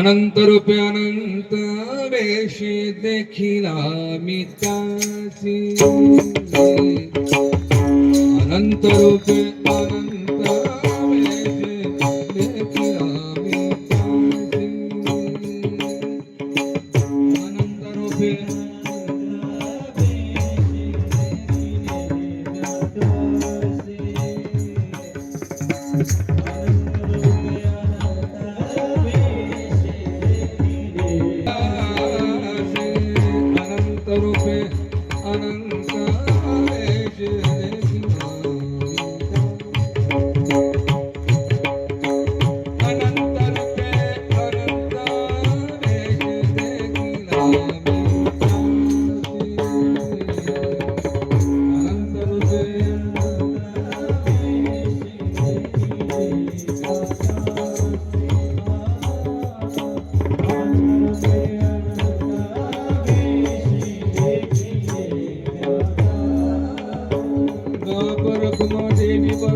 অনন্ত রূপে অনন্ত বেশে দেখিলামি তাসি অনন্ত রূপে অনন্ত দেখিলামি তাসি অনন্ত রূপে anansa re je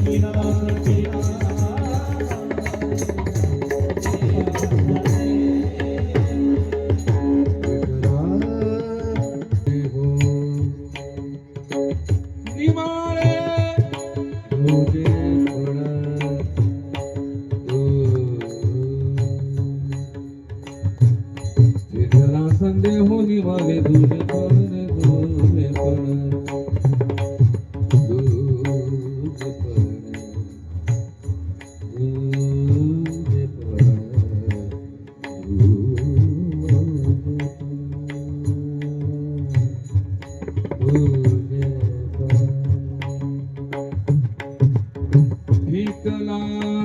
Shriram Shriram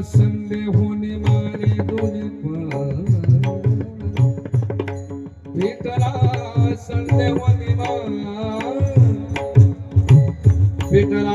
Sunday होणे मारे दोन्ही भेटला संडे होणे मा भेटला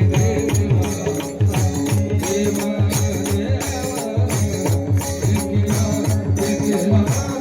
Thank you.